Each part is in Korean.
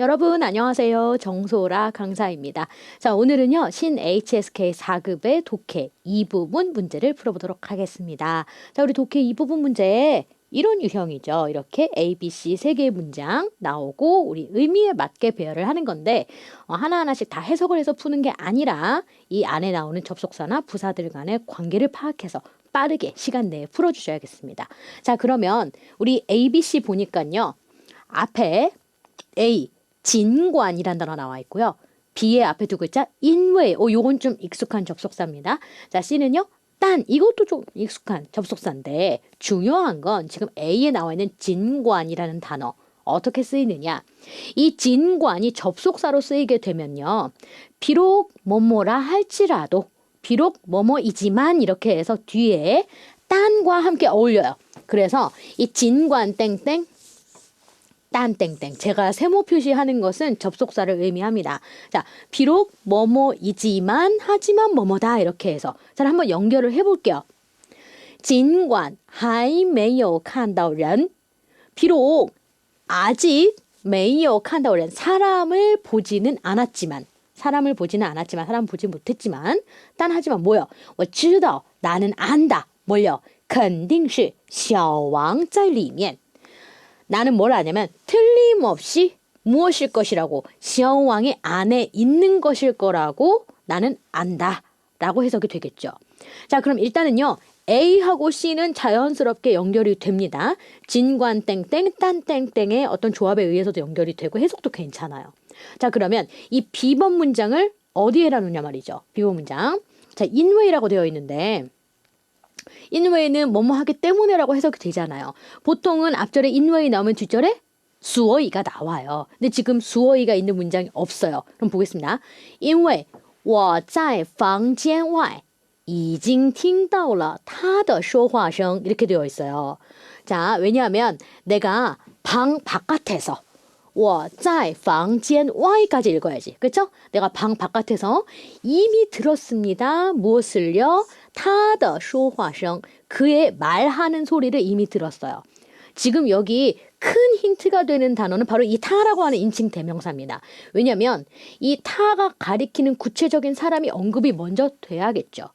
여러분 안녕하세요. 정소라 강사입니다. 자, 오늘은요. 신 HSK 4급의 독해 2부분 문제를 풀어보도록 하겠습니다. 자, 우리 독해 2부분 문제 이런 유형이죠. 이렇게 A, B, C 세 개의 문장 나오고 우리 의미에 맞게 배열을 하는 건데 어, 하나하나씩 다 해석을 해서 푸는 게 아니라 이 안에 나오는 접속사나 부사들 간의 관계를 파악해서 빠르게 시간 내에 풀어주셔야겠습니다. 자, 그러면 우리 A, B, C 보니까요. 앞에 A, 진관이란 단어 나와 있고요. B의 앞에 두 글자 인외. 오, 요건 좀 익숙한 접속사입니다. 자, C는요. 딴 이것도 좀 익숙한 접속사인데 중요한 건 지금 A에 나와 있는 진관이라는 단어 어떻게 쓰이느냐? 이 진관이 접속사로 쓰이게 되면요. 비록 뭐뭐라 할지라도 비록 뭐뭐이지만 이렇게 해서 뒤에 딴과 함께 어울려요. 그래서 이 진관 땡땡 딴 땡땡. 제가 세모 표시하는 것은 접속사를 의미합니다. 자, 비록 뭐뭐이지만 하지만 뭐뭐다 이렇게 해서 자, 한번 연결을 해 볼게요. 尽管还没有看到人 비록 아직 没有看到人 사람을 보지는 않았지만 사람을 보지는 않았지만 사람 보지 못했지만 딴 하지만 뭐요? 我知道 나는 안다. 뭘요? 肯定是小王在里面 나는 뭘 아냐면 틀림없이 무엇일 것이라고 시어왕의 안에 있는 것일 거라고 나는 안다 라고 해석이 되겠죠. 자 그럼 일단은요. A하고 C는 자연스럽게 연결이 됩니다. 진관 땡땡 딴 땡땡의 어떤 조합에 의해서도 연결이 되고 해석도 괜찮아요. 자 그러면 이 B번 문장을 어디에다 놓냐 말이죠. B번 문장. 자 인웨이라고 되어 있는데 인웨이는 뭐뭐 하기 때문에라고 해석이 되잖아요. 보통은 앞절에 인웨이 나오면 뒷절에 수어이가 나와요. 근데 지금 수어이가 있는 문장이 없어요. 그럼 보겠습니다. 因为我在房间外已经听到了他的说话声 이렇게 되어 있어요. 자, 왜냐하면 내가 방 바깥에서 我在房间 Y까지 읽어야지. 그렇죠? 내가 방 바깥에서 이미 들었습니다. 무엇을요? 他的说话声 그의 말하는 소리를 이미 들었어요. 지금 여기 큰 힌트가 되는 단어는 바로 이 타라고 하는 인칭 대명사입니다. 왜냐하면 이 타가 가리키는 구체적인 사람이 언급이 먼저 돼야겠죠.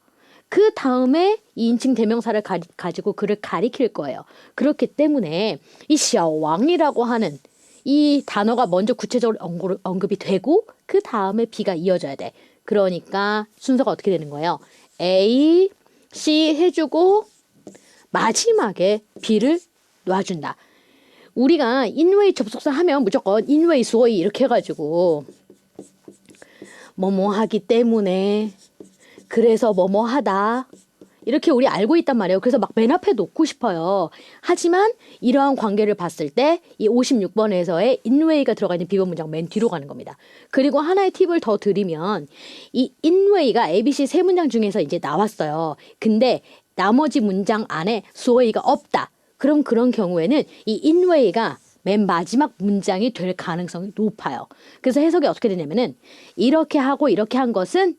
그 다음에 이 인칭 대명사를 가, 가지고 그를 가리킬 거예요. 그렇기 때문에 이 샤왕이라고 하는 이 단어가 먼저 구체적으로 언급, 언급이 되고 그 다음에 B가 이어져야 돼. 그러니까 순서가 어떻게 되는 거예요? A, C 해주고 마지막에 B를 놔준다. 우리가 인웨이 접속사 하면 무조건 인웨이 수어이 이렇게 해가지고 뭐뭐 하기 때문에 그래서 뭐뭐 하다 이렇게 우리 알고 있단 말이에요. 그래서 막 맨 앞에 놓고 싶어요. 하지만 이러한 관계를 봤을 때 이 56번에서의 인웨이가 들어가 있는 비번 문장 맨 뒤로 가는 겁니다. 그리고 하나의 팁을 더 드리면 이 인웨이가 ABC 세 문장 중에서 이제 나왔어요. 근데 나머지 문장 안에 수어이가 없다. 그럼 그런 경우에는 이 인웨이가 맨 마지막 문장이 될 가능성이 높아요. 그래서 해석이 어떻게 되냐면은 이렇게 하고 이렇게 한 것은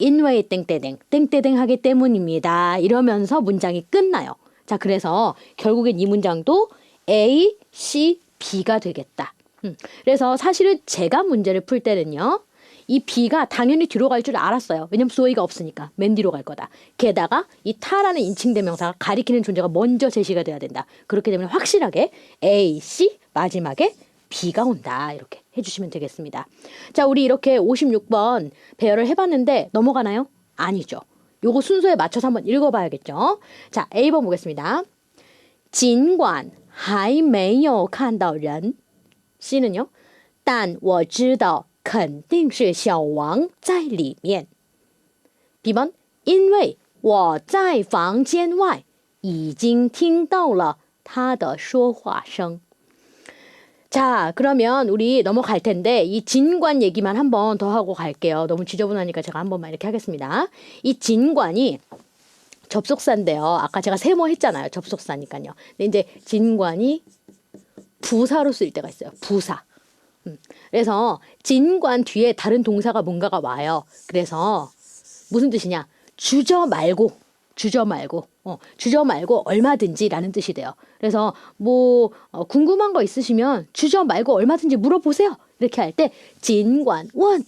인웨이 땡땡땡 땡땡땡 하기 때문입니다. 이러면서 문장이 끝나요. 자, 그래서 결국엔 이 문장도 A, C, B가 되겠다. 음, 그래서 사실은 제가 문제를 풀 때는요. 이 B가 당연히 뒤로 갈 줄 알았어요. 왜냐면 수어이가 없으니까 맨 뒤로 갈 거다. 게다가 이 타라는 인칭 대명사가 가리키는 존재가 먼저 제시가 돼야 된다. 그렇기 때문에 확실하게 A, C 마지막에 B가 온다. 이렇게 해주시면 되겠습니다. 자, 우리 이렇게 56번 배열을 해봤는데 넘어가나요? 아니죠. 요거 순서에 맞춰서 한번 읽어봐야겠죠. 자, A번 보겠습니다. 尽管还没有看到人 C는요. 但我知道肯定是小王在里面 B번 因为我在房间外已经听到了他的说话声 자, 그러면 우리 넘어갈 텐데 이 진관 얘기만 한번 더 하고 갈게요. 너무 지저분하니까 제가 한 번만 이렇게 하겠습니다. 이 진관이 접속사인데요. 아까 제가 세모 했잖아요. 접속사니까요. 근데 이제 진관이 부사로 쓰일 때가 있어요. 부사. 음. 그래서 진관 뒤에 다른 동사가 뭔가가 와요. 그래서 무슨 뜻이냐? 주저 말고 주저 말고 어, 주저 말고 얼마든지라는 뜻이 돼요. 그래서 뭐 어, 궁금한 거 있으시면 주저 말고 얼마든지 물어보세요. 이렇게 할 때 진관 원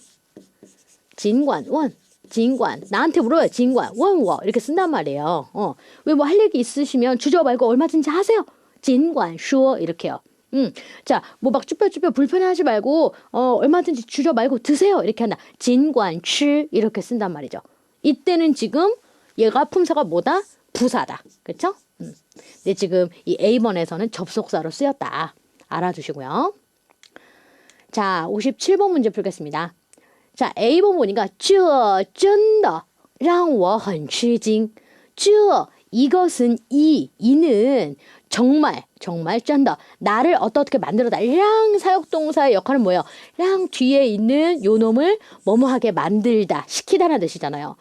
진관 원 진관 나한테 물어요 진관 원워 이렇게 쓴단 말이에요. 어. 왜 뭐 할 얘기 있으시면 주저 말고 얼마든지 하세요. 진관 슈어 이렇게요. 음. 자, 뭐 막 쭈뼛쭈뼛 불편해하지 말고 어 얼마든지 주저 말고 드세요. 이렇게 한다. 진관 치 이렇게 쓴단 말이죠. 이때는 지금 얘가 품사가 뭐다? 부사다. 그렇죠? 음. 근데 지금 이 A번에서는 접속사로 쓰였다. 알아두시고요. 자, 57번 문제 풀겠습니다. 자, A번 보니까 这真的让我很吃惊.这 이것은 이 이는 정말 정말 쩐다 나를 어떻게 만들어다 랑 사역동사의 역할은 뭐예요? 랑 뒤에 있는 요 놈을 뭐뭐하게 만들다 시키다라는 뜻이잖아요.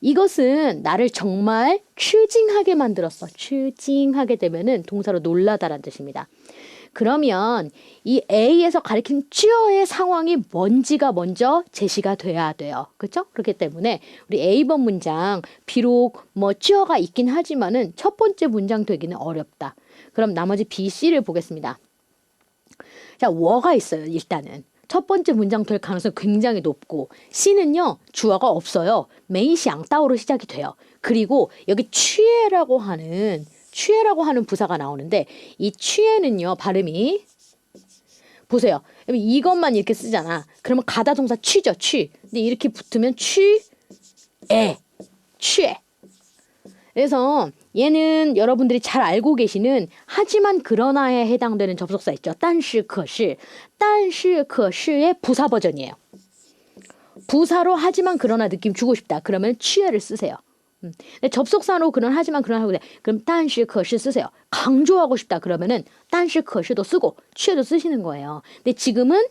이것은 나를 정말 추징하게 만들었어. 추징하게 되면은 동사로 놀라다라는 뜻입니다. 그러면 이 A에서 가리킨 쥐어의 상황이 뭔지가 먼저 제시가 돼야 돼요. 그렇죠? 그렇기 때문에 우리 A번 문장 비록 뭐 쥐어가 있긴 하지만은 첫 번째 문장 되기는 어렵다. 그럼 나머지 B, C를 보겠습니다. 자, 워가 있어요. 일단은. 첫 번째 문장 될 가능성이 굉장히 높고 C는요. 주어가 없어요. 메이샹 따오로 시작이 돼요. 그리고 여기 취해라고 하는 취해라고 하는 부사가 나오는데 이 취해는요. 발음이 보세요. 이것만 이렇게 쓰잖아. 그러면 가다 동사 취죠. 취. 근데 이렇게 붙으면 취에 취해. 그래서 얘는 여러분들이 잘 알고 계시는 하지만 그러나에 해당되는 접속사 있죠. 但是可是但是可是의 부사 버전이에요. 부사로 하지만 그러나 느낌 주고 싶다. 그러면 취해를 쓰세요. 음. 근데 접속사로 그런 하지만 그런 하고 돼. 그럼 但是可是 쓰세요. 강조하고 싶다. 그러면은 但是可是도 쓰고 취해도 쓰시는 거예요. 근데 지금은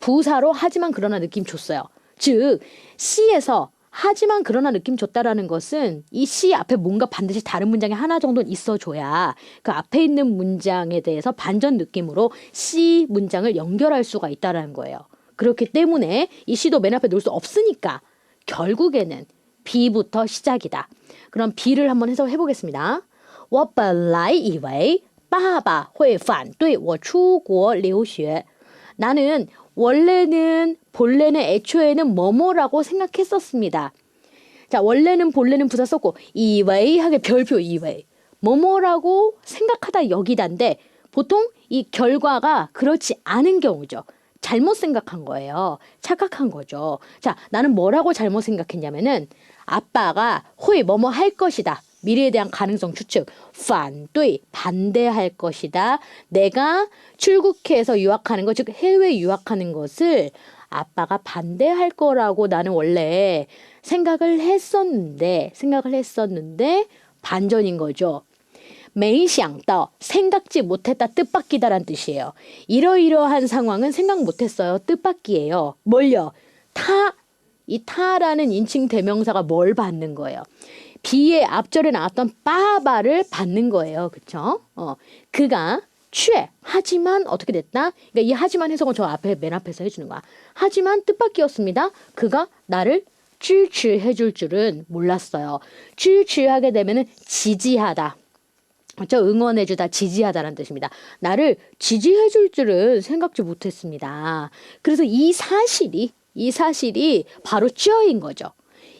부사로 하지만 그러나 느낌 줬어요. 즉 C에서 하지만 그러나 느낌 줬다라는 것은 이 C 앞에 뭔가 반드시 다른 문장이 하나 정도는 있어줘야 그 앞에 있는 문장에 대해서 반전 느낌으로 C 문장을 연결할 수가 있다라는 거예요. 그렇기 때문에 이 C도 맨 앞에 놓을 수 없으니까 결국에는 B부터 시작이다. 그럼 B를 한번 해석해 보겠습니다. 我本来以为爸爸会反对我出国留学. 나는 원래는 본래는 애초에는 뭐뭐라고 생각했었습니다. 자, 원래는 본래는 부사 썼고 이외하게 별표 이외 뭐뭐라고 생각하다 여기다인데 보통 이 결과가 그렇지 않은 경우죠. 잘못 생각한 거예요. 착각한 거죠. 자, 나는 뭐라고 잘못 생각했냐면은 아빠가 호이 뭐뭐 할 것이다. 미래에 대한 가능성 추측, 반대, 반대할 것이다. 내가 출국해서 유학하는 것, 즉 해외 유학하는 것을 아빠가 반대할 거라고 나는 원래 생각을 했었는데, 생각을 했었는데 반전인 거죠. 메이샹떠 생각지 못했다 뜻밖이다란 뜻이에요. 이러이러한 상황은 생각 못했어요. 뜻밖이에요. 뭘요? 타 이 타라는 인칭 대명사가 뭘 받는 거예요? 비의 앞절에 나왔던 빠바를 받는 거예요. 그쵸? 어, 그가 취해. 하지만 어떻게 됐다? 그러니까 이 하지만 해석은 저 앞에 맨 앞에서 해주는 거야. 하지만 뜻밖이었습니다. 그가 나를 쥐취해 줄 줄은 몰랐어요. 쥐취하게 되면은 지지하다. 저 응원해주다, 지지하다라는 뜻입니다. 나를 지지해줄 줄은 생각지 못했습니다. 그래서 이 사실이, 이 사실이 바로 쥐어인 거죠.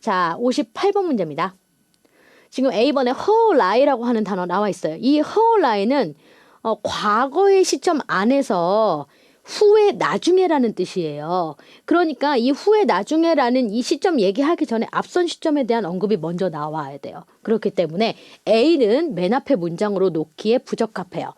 자, 58번 문제입니다. 지금 A번에 허라이라고 하는 단어 나와 있어요. 이 허라이는 어, 과거의 시점 안에서 후에 나중에라는 뜻이에요. 그러니까 이 후에 나중에라는 이 시점 얘기하기 전에 앞선 시점에 대한 언급이 먼저 나와야 돼요. 그렇기 때문에 A는 맨 앞에 문장으로 놓기에 부적합해요.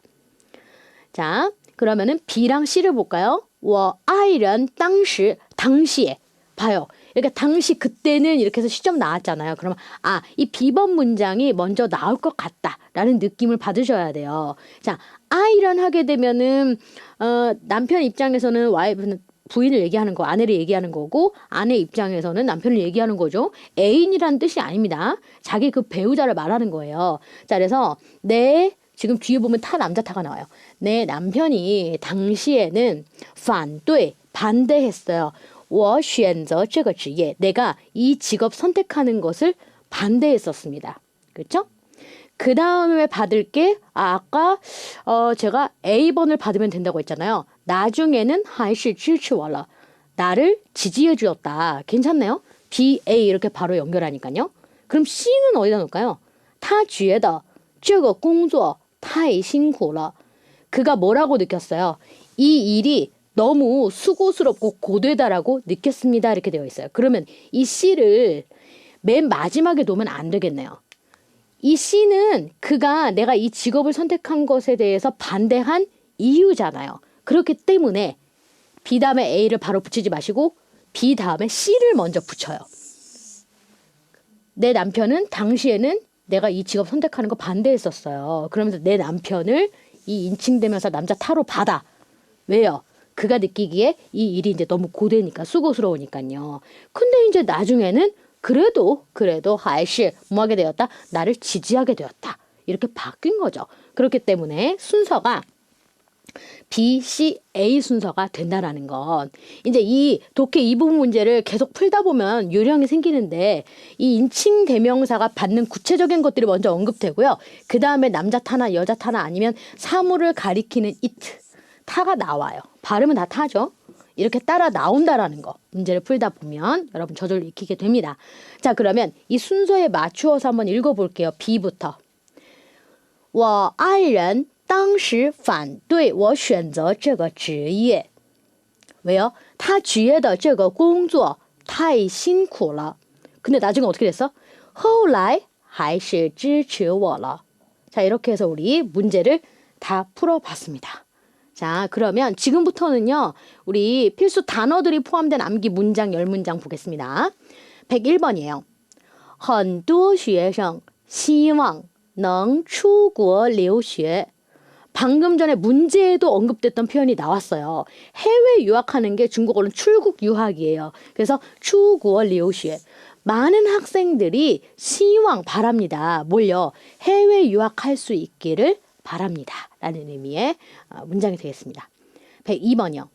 자, 그러면은 B랑 C를 볼까요? 我爱人当时 당시에 봐요. 그러니까 당시 그때는 이렇게 해서 시점 나왔잖아요. 그러면 아, 이 비번 문장이 먼저 나올 것 같다라는 느낌을 받으셔야 돼요. 자, 아이런 하게 되면은 어, 남편 입장에서는 와이프는 부인을 얘기하는 거, 아내를 얘기하는 거고 아내 입장에서는 남편을 얘기하는 거죠. 애인이라는 뜻이 아닙니다. 자기 그 배우자를 말하는 거예요. 자, 그래서 내 지금 뒤에 보면 타 남자 타가 나와요. 내 남편이 당시에는 反对 반대했어요. 我选择这个职业 내가 이 직업 선택하는 것을 반대했었습니다. 그렇죠? 그 다음에 받을 게 아, 아까 어 제가 A번을 받으면 된다고 했잖아요. 나중에는 还是支持我了. 나를 지지해 주었다. 괜찮네요. B, A 이렇게 바로 연결하니까요. 그럼 C는 어디다 놓을까요? 他觉得这个工作太辛苦了. 그가 뭐라고 느꼈어요? 이 일이 너무 수고스럽고 고되다라고 느꼈습니다. 이렇게 되어 있어요. 그러면 이 C를 맨 마지막에 놓으면 안 되겠네요. 이 C는 그가 내가 이 직업을 선택한 것에 대해서 반대한 이유잖아요. 그렇기 때문에 B 다음에 A를 바로 붙이지 마시고 B 다음에 C를 먼저 붙여요. 내 남편은 당시에는 내가 이 직업 선택하는 거 반대했었어요. 그러면서 내 남편을 이 인칭되면서 남자 타로 받아. 왜요? 그가 느끼기에 이 일이 이제 너무 고되니까 수고스러우니까요. 근데 이제 나중에는 그래도 그래도 하이시 뭐하게 되었다? 나를 지지하게 되었다. 이렇게 바뀐 거죠. 그렇기 때문에 순서가 B, C, A 순서가 된다라는 건 이제 이 독해 이 부분 문제를 계속 풀다 보면 요령이 생기는데 이 인칭 대명사가 받는 구체적인 것들이 먼저 언급되고요. 그 다음에 남자 타나 여자 타나 아니면 사물을 가리키는 it 타가 나와요. 발음은 다 타죠. 이렇게 따라 나온다라는 거 문제를 풀다 보면 여러분 저절로 익히게 됩니다. 자 그러면 이 순서에 맞추어서 한번 읽어볼게요. B부터 我爱人当时反对我选择这个职业。 왜요? 他觉得这个工作太辛苦了. 근데 나중에 어떻게 됐어? 后来还是支持我了. 자, 이렇게 해서 우리 문제를 다 풀어봤습니다. 자, 그러면 지금부터는요, 우리 필수 단어들이 포함된 암기 문장 10문장 보겠습니다. 101번이에요. 很多学生希望能出国留学. 방금 전에 문제에도 언급됐던 표현이 나왔어요. 해외 유학하는 게 중국어는 출국 유학이에요. 그래서 출국留学. 많은 학생들이 시황 바랍니다. 뭘요? 해외 유학할 수 있기를 바랍니다. 라는 의미의 어, 문장이 되겠습니다. 102번이요.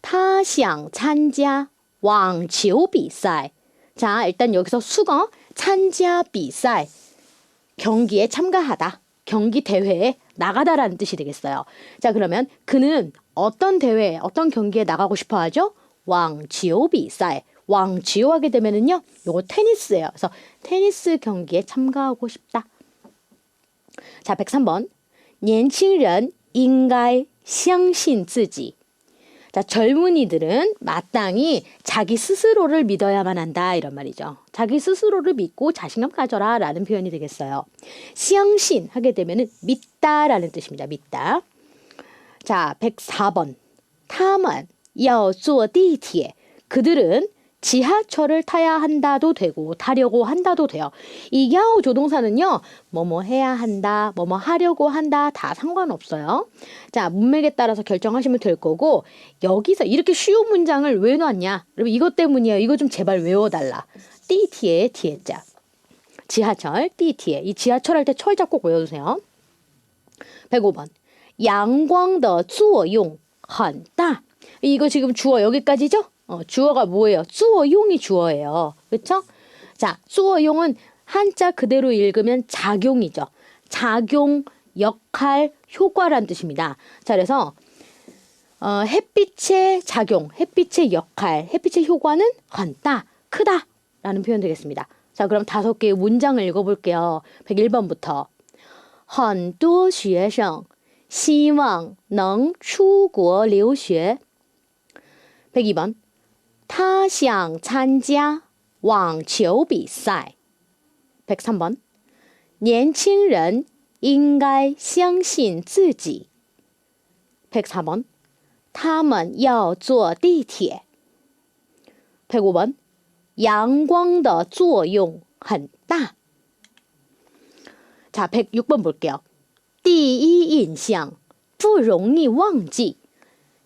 타샹 찬자 왕치오 비싸이. 자, 일단 여기서 수거 찬자 비싸이. 경기에 참가하다. 경기 대회에 나가다라는 뜻이 되겠어요. 자, 그러면 그는 어떤 대회, 어떤 경기에 나가고 싶어 하죠? 왕치오 비싸이. 왕지호 하게 되면은요, 요거 테니스예요. 그래서 테니스 경기에 참가하고 싶다. 자, 103번. 年轻人应该相信自己. 자, 젊은이들은 마땅히 자기 스스로를 믿어야만 한다 이런 말이죠. 자기 스스로를 믿고 자신감 가져라 라는 표현이 되겠어요. 시앙신 하게 되면은 믿다라는 뜻입니다. 믿다. 자, 104번. 他们要坐地铁. 그들은 지하철을 타야 한다도 되고 타려고 한다도 돼요. 이 야오 조동사는요. 뭐뭐 해야 한다, 뭐뭐 하려고 한다 다 상관없어요. 자, 문맥에 따라서 결정하시면 될 거고 여기서 이렇게 쉬운 문장을 왜 놨냐? 여러분 이것 때문이에요. 이거 좀 제발 외워달라. 띠티에 티에자. 지하철, 띠티에. 이 지하철 할 때 철자 꼭 외워두세요. 105번. 양광의 作用很大. 이거 지금 주어 여기까지죠? 어, 주어가 뭐예요? 주어용이 주어예요. 그렇죠? 자, 주어용은 한자 그대로 읽으면 작용이죠. 작용, 역할, 효과란 뜻입니다. 자, 그래서 어, 햇빛의 작용, 햇빛의 역할, 햇빛의 효과는 헌다, 크다 라는 표현 되겠습니다. 자, 그럼 다섯 개의 문장을 읽어볼게요. 101번부터 很多学生希望能出国留学 102번 他想参加网球比赛。103번 年轻人应该相信自己。104번 他们要坐地铁。105번 阳光的作用很大。 자, 106번 볼게요. 第一印象不容易忘记.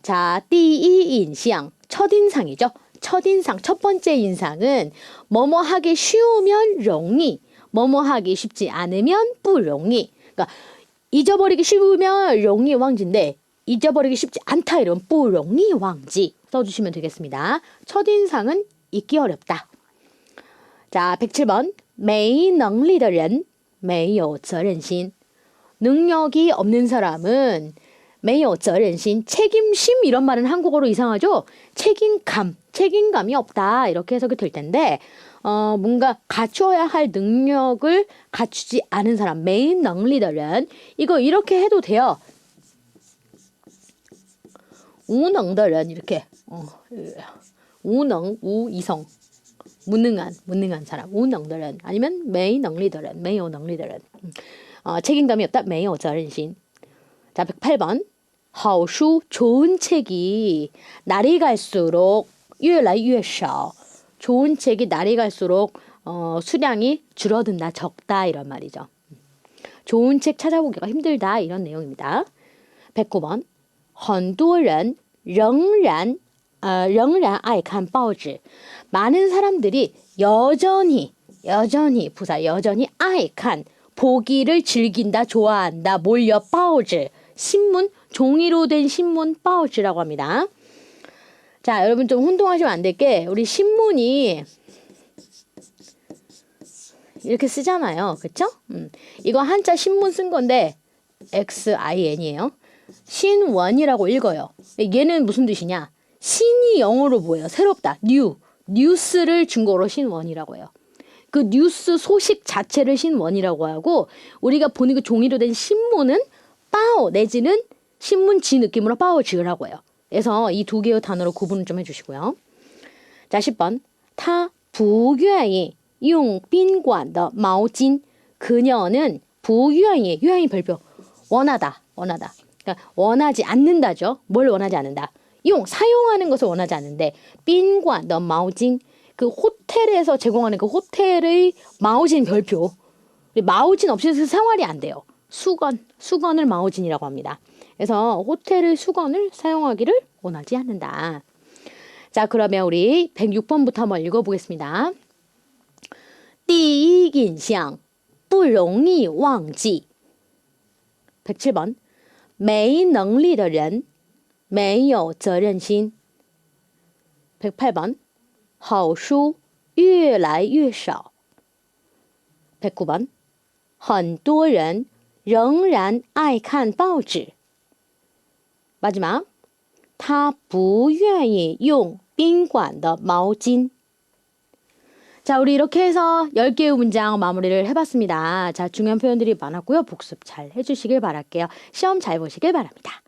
자, 第一印象 첫인상이죠. 첫인상, 첫 번째 인상은 뭐뭐 하기 쉬우면 容易, 뭐뭐 하기 쉽지 않으면 不容易. 그러니까 잊어버리기 쉬우면 容易 왕지인데 잊어버리기 쉽지 않다 이러면 不容易 왕지 써주시면 되겠습니다. 첫인상은 잊기 어렵다. 자, 107번. 没能力的人没有责任心. 능력이 없는 사람은 没有责任心, 책임심 이런 말은 한국어로 이상하죠? 책임감, 책임감이 없다 이렇게 해석이 될 텐데 어, 뭔가 갖추어야 할 능력을 갖추지 않은 사람 메인 능리들은 이거 이렇게 해도 돼요. 우능들은 이렇게 어, 우능 우이성 무능한 무능한 사람. 우능들은 아니면 메인 능리들은 메이오 능리들은. 어, 책임감이 없다 메이오 자른신. 자 108번. 하우슈 좋은 책이 날이 갈수록 越来越少 좋은 책이 날이 갈수록 어, 수량이 줄어든다 적다 이런 말이죠 좋은 책 찾아보기가 힘들다 이런 내용입니다 109번 很多人仍然呃仍然爱看报纸 많은 사람들이 여전히 여전히 부사 여전히 아이칸 보기를 즐긴다 좋아한다 몰려 빠오즈 신문 종이로 된 신문 빠오즈라고 합니다. 자 여러분 좀 혼동하시면 안 될 게 우리 신문이 이렇게 쓰잖아요. 그쵸? 음, 이거 한자 신문 쓴 건데 XIN이에요. 신원이라고 읽어요. 얘는 무슨 뜻이냐? 신이 영어로 뭐예요? 새롭다. 뉴. 뉴스를 중국어로 신원이라고 해요. 그 뉴스 소식 자체를 신원이라고 하고 우리가 보는 그 종이로 된 신문은 빠오 내지는 신문지 느낌으로 빠오지라고 해요. 에서 이 두 개의 단어로 구분을 좀 해주시고요. 자, 10번. 타 부유이 용 빈, 관, 더, 마오진 그녀는 부유이 유이 별표 원하다 원하다 그러니까 원하지 않는다죠. 뭘 원하지 않는다. 용 사용하는 것을 원하지 않는데 빈, 관, 더, 마오진 그 호텔에서 제공하는 그 호텔의 마오진 별표 마오진 없이 생활이 안 돼요. 수건 수건을 마오진이라고 합니다. 그래서 호텔의 수건을 사용하기를 원하지 않는다. 자 그러면 우리 106번부터 한번 읽어보겠습니다. 第一印象不容易忘记 107번 没能力的人没有责任心。108번 好书越来越少。109번 很多人仍然爱看报纸。 마지막 他不愿意用宾馆的毛巾。 자, 우리 이렇게 해서 10개의 문장 마무리를 해봤습니다. 자, 중요한 표현들이 많았고요. 복습 잘 해주시길 바랄게요. 시험 잘 보시길 바랍니다.